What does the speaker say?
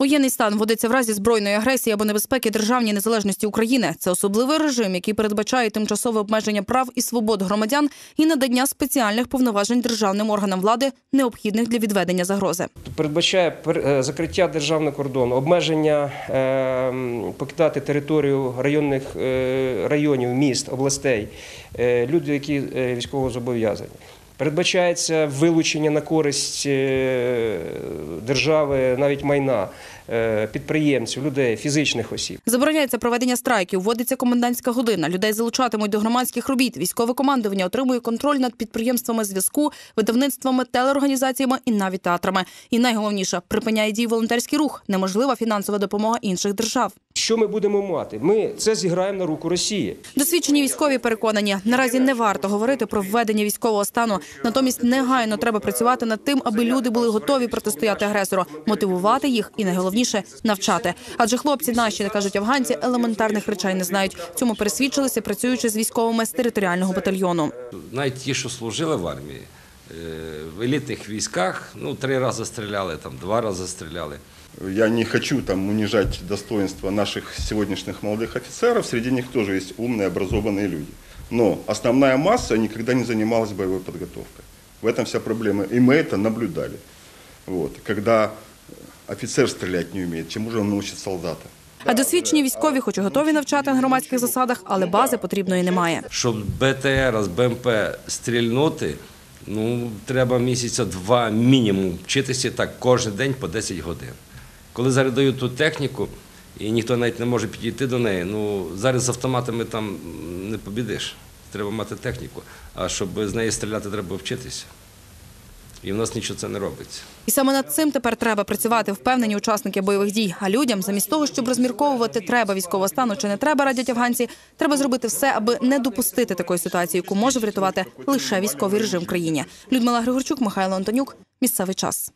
Воєнний стан вводиться в разі збройної агресії або небезпеки державній незалежності України. Це особливий режим, який передбачає тимчасове обмеження прав і свобод громадян і надання спеціальних повноважень державним органам влади, необхідних для відведення загрози. передбачає пер- е, закриття державного кордону, обмеження е, покидати територію районних е, районів, міст, областей, е, люди, які військово зобов'язані. Передбачається вилучення на користь е, держави, навіть майна е, підприємців, людей, фізичних осіб. Забороняється проведення страйків, вводиться комендантська година. Людей залучатимуть до громадських робіт. Військове командування отримує контроль над підприємствами зв'язку, видавництвами, телеорганізаціями і навіть театрами. І найголовніше припиняє дій волонтерський рух, неможлива фінансова допомога інших держав. Що ми будемо мати? Ми це зіграємо на руку Росії. Досвідчені військові переконані, наразі не варто говорити про введення військового стану. Натомість негайно треба працювати над тим, аби люди були готові протистояти агресору, мотивувати їх і найголовніше навчати. Адже хлопці наші, кажуть афганці, елементарних речей не знають. Цьому пересвідчилися, працюючи з військовими з територіального батальйону. Навіть ті, що служили в армії, в елітних військах, ну, три рази стріляли, там, два рази стріляли. Я не хочу там унижать достоинство наших сегодняшних молодых офицеров. Среди них тоже есть умные, образованные люди. Но основная масса никогда не занималась боевой подготовкой. В этом вся проблема. И мы это наблюдали. Вот. Когда офицер стрелять не умеет, чему же он научит солдата? А досвідчені військові, хоч і готові навчати на громадських засадах, але бази потрібної немає. Щоб БТР з БМП стрільнути, ну, треба місяця два мінімум вчитися так кожен день по 10 годин. Коли зараз дають ту техніку, і ніхто навіть не може підійти до неї, ну, зараз з автоматами там не побідиш. Треба мати техніку. А щоб з неї стріляти, треба вчитися. І в нас нічого це не робиться. І саме над цим тепер треба працювати впевнені учасники бойових дій. А людям, замість того, щоб розмірковувати треба військового стану чи не треба, радять афганці, треба зробити все, аби не допустити такої ситуації, яку може врятувати лише військовий режим в країні. Людмила Григорчук, Михайло Антонюк. Місцевий час.